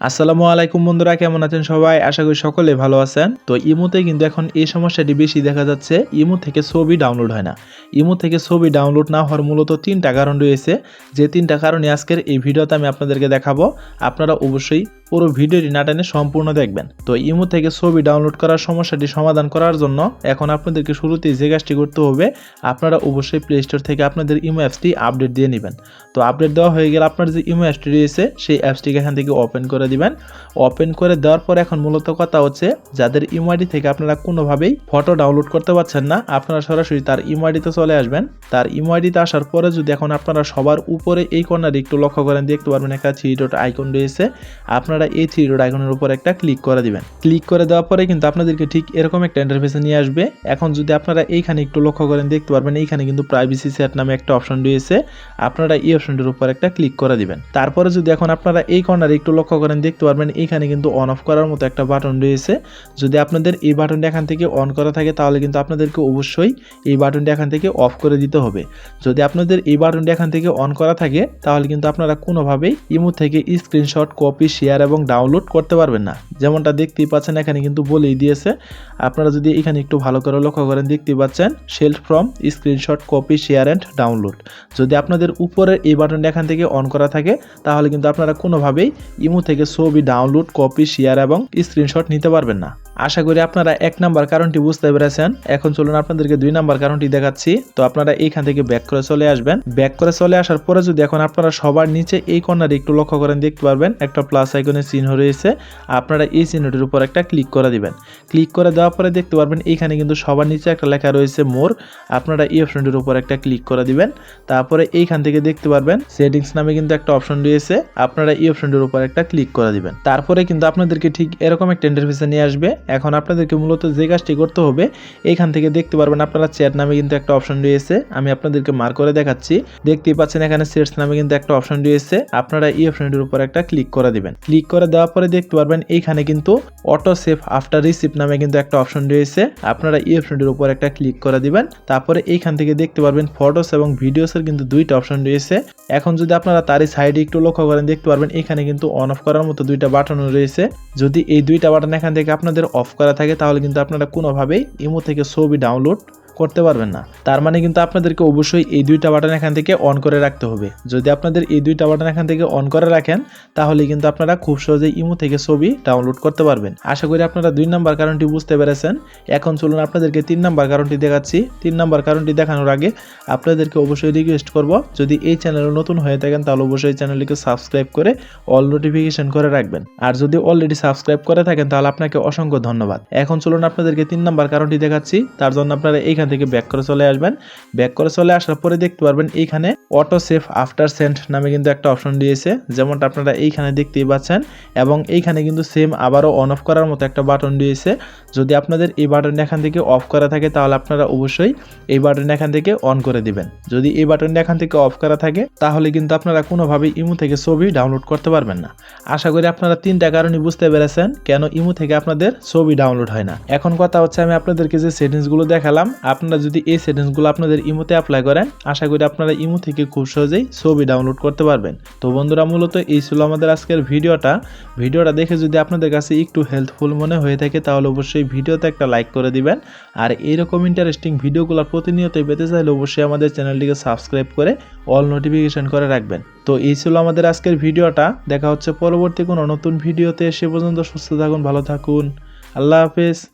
আসসালামু আলাইকুম বন্ধুরা, কেমন আছেন সবাই? আশা করি সকলে ভালো আছেন। তো ইমোতে কিন্তু এখন এই সমস্যাটি বেশি দেখা যাচ্ছে। ইমো থেকে ছবি ডাউনলোড হয় না। ইমো থেকে ছবি ডাউনলোড না হওয়ার মূলত তিনটা কারণ রয়েছে। যে তিনটা কারণে আজকের এই ভিডিওতে আমি আপনাদেরকে দেখাবো। আপনারা অবশ্যই পুরো ভিডিওটি না টেনে সম্পূর্ণ দেখবেন। তো ইমো থেকে ছবি ডাউনলোড করার সমস্যাটি সমাধান করার জন্য এখন আপনাদেরকে শুরুতেই যে কাজটি করতে হবে, আপনারা অবশ্যই প্লে স্টোর থেকে আপনাদের ইমো অ্যাপসটি আপডেট দিয়ে নেবেন। তো আপডেট দেওয়া হয়ে গেলে আপনার যে ইমো অ্যাপসটি রয়েছে, সেই অ্যাপসটিকে এখান থেকে ওপেন করে দিবেন। ওপেন করে দেওয়ার পর এখন মূলত কথা হচ্ছে, যাদের ইমো আইডি থেকে আপনারা কোনোভাবেই ফটো ডাউনলোড করতে পারছেন না, আপনারা সরাসরি তার ইমো আইডিতে চলে আসবেন। তার ইমো আইডিতে আসার পরে যদি এখন আপনারা সবার উপরে এই কর্নারে একটু লক্ষ্য করেন, দেখতে পারবেন একটা থ্রি ডট আইকন রয়েছে। আপনারা এই থ্রি ডট আইকনের উপর একটা ক্লিক করে দিবেন। ক্লিক করে দেওয়ার পরে কিন্তু আপনাদেরকে ঠিক এরকম একটা ইন্টারফেসে নিয়ে আসবে। এখন যদি আপনারা এইখানে একটু লক্ষ্য করেন, দেখতে পারবেন এইখানে কিন্তু প্রাইভেসি সেট নামে একটা অপশন রয়েছে। আপনারা এই অপশনটির উপর একটা ক্লিক করে দিবেন। তারপরে যদি এখন আপনারা এই কর্নারে একটু লক্ষ্য করেন, দেখতে পারবেন এইখানে কিন্তু অন অফ করার মতো একটা বাটন রয়েছে। যদি আপনাদের এই বাটনটা এখান থেকে অন করা থাকে, তাহলে কিন্তু আপনাদেরকে অবশ্যই এই বাটনটা এখান থেকে অফ করে দিতে হবে। যদি আপনাদের এই বাটনটা এখান থেকে অন করা থাকে, তাহলে কিন্তু আপনারা কোনোভাবেই ইমো থেকে স্ক্রিনশট কপি শেয়ার এবং ডাউনলোড করতে পারবেন না। যেমনটা দেখতেই পাচ্ছেন, এখানে কিন্তু বলেই দিয়েছে। আপনারা যদি এখানে একটু ভালো করে লক্ষ্য করেন, দেখতেই পাচ্ছেন self from screenshot copy share and download যদি আপনাদের উপরের এই বাটনটা এখান থেকে অন করা থাকে, তাহলে কিন্তু আপনারা কোনোভাবেই ইমো থেকে ছবি ডাউনলোড কপি শেয়ার এবং স্ক্রিনশট নিতে পারবেন না। আশা করি আপনারা এক নাম্বার কারণটি বুঝতে পেরেছেন। এখন চলুন আপনাদেরকে দুই নাম্বার কারণটি দেখাচ্ছি। তো আপনারা এইখান থেকে ব্যাক করে চলে আসবেন। ব্যাক করে চলে আসার পরে যদি এখন আপনারা সবার নিচে এই কর্নারে একটু লক্ষ্য করেন, দেখতে পারবেন একটা প্লাস আইকনের চিহ্ন রয়েছে। আপনারা এই চিহ্নটির উপর একটা ক্লিক করে দিবেন। ক্লিক করে দেওয়ার পরে দেখতে পারবেন এইখানে কিন্তু সবার নিচে একটা লেখা রয়েছে মোর। আপনারা এই অপশনটির উপর একটা ক্লিক করে দিবেন। তারপরে এইখান থেকে দেখতে পারবেন সেটিংস নামে কিন্তু একটা অপশন রয়েছে। আপনারা এই অপশনটির উপর একটা ক্লিক করে দিবেন। তারপরে কিন্তু আপনাদেরকে ঠিক এরকম একটা ইন্টারফেসে নিয়ে আসবে। এখন আপনাদেরকে মূলত যে কাজটি করতে হবে, এইখান থেকে দেখতে পারবেন আপনারা চ্যাট নামে কিন্তু একটা অপশন রয়েছে। আমি আপনাদেরকে মার করে দেখাচ্ছি। দেখতেই পাচ্ছেন এখানে সেটস নামে কিন্তু একটা অপশন রয়েছে। আপনারা এই অপশনটির উপর একটা ক্লিক করে দিবেন। ক্লিক করে দেওয়ার পরে দেখতে পারবেন এইখানে কিন্তু অটো সেভ আফটার রিসিভ নামে কিন্তু একটা অপশন রয়েছে। আপনারা এই অপশনটির উপর একটা ক্লিক করে দিবেন। তারপরে এইখান থেকে দেখতে পারবেন ফটোস এবং ভিডিওসের কিন্তু দুইটা অপশন রয়েছে। এখন যদি আপনারা তারই সাইডে একটু লক্ষ্য করেন, দেখতে পারবেন এখানে কিন্তু অন অফ করার মতো দুইটা বাটনও রয়েছে। যদি এই দুইটা বাটন এখান থেকে আপনাদের অফ করা থাকে তাহলে কিন্তু আপনারা কোনোভাবেই ইমো থেকে ছবি ডাউনলোড করতে পারবেন না। তার মানে কিন্তু আপনাদেরকে অবশ্যই এই দুইটা বাটন এখান থেকে অন করে রাখতে হবে। যদি আপনাদের এই দুইটা বাটন এখান থেকে অন করে রাখেন, তাহলে কিন্তু আপনারা খুব সহজেই ইমো থেকে ছবি ডাউনলোড করতে পারবেন। আশা করি আপনারা দুই নাম্বার কারণটি বুঝতে পেরেছেন। এখন চলুন আপনাদেরকে তিন নাম্বার কারণটি দেখাচ্ছি। তিন নাম্বার কারণটি দেখানোর আগে আপনাদেরকে অবশ্যই রিকোয়েস্ট করব, যদি এই চ্যানেলে নতুন হয়ে থাকেন, তাহলে অবশ্যই চ্যানেলটিকে সাবস্ক্রাইব করে অল নোটিফিকেশন করে রাখবেন। আর যদি অলরেডি সাবস্ক্রাইব করে থাকেন, তাহলে আপনাকে অসংখ্য ধন্যবাদ। এখন চলুন আপনাদেরকে তিন নাম্বার কারণটি দেখাচ্ছি। তার জন্য আপনারা এইখান থেকে ব্যাক করে চলে আসবেন। ব্যাক করে চলে আসার পরে দেখতে পারবেন এইখানে অটো সেভ আফটার সেন্ড নামে কিন্তু একটা অপশন দিয়েছে। যেমনটা আপনারা এইখানে দেখতেই পাচ্ছেন। এবং এইখানে কিন্তু সেম আবারও অন অফ করার মতো একটা বাটন দিয়েছে। যদি আপনাদের এই বাটন এখান থেকে অফ করা থাকে, তাহলে আপনারা অবশ্যই এই বাটন এখান থেকে অন করে দিবেন। যদি এই বাটনটা এখান থেকে অফ করা থাকে, তাহলে কিন্তু আপনারা কোনোভাবেই ইমো থেকে ছবি ডাউনলোড করতে পারবেন না। আশা করি আপনারা তিনটা কারণই বুঝতে পেরেছেন, কেন ইমো থেকে আপনাদের ছবি ডাউনলোড হয় না। এখন কথা হচ্ছে, আমি আপনাদেরকে যে সেটিংসগুলো দেখালাম আপনারা যদি এই সেটিংসগুলো আপনাদের ইমোতে অ্যাপ্লাই করেন, আশা করি আপনারা ইমো থেকে খুব সহজেই ছবি ডাউনলোড করতে পারবেন। তো বন্ধুরা, মূলত এই ছিল আমাদের আজকের ভিডিওটা। ভিডিওটা দেখে যদি আপনাদের কাছে একটু হেল্পফুল মনে হয়ে থাকে, তাহলে অবশ্যই ভিডিওতে একটা লাইক করে দিবেন। আর এইরকম ইন্টারেস্টিং ভিডিওগুলো প্রতিনিয়ত পেতে চাইলে অবশ্যই আমাদের চ্যানেলটিকে সাবস্ক্রাইব করে অল নোটিফিকেশন করে রাখবেন। তো এই ছিল আমাদের আজকের ভিডিওটা। দেখা হচ্ছে পরবর্তী কোনো নতুন ভিডিওতে। সে পর্যন্ত সুস্থ থাকুন, ভালো থাকুন। আল্লাহ হাফেজ।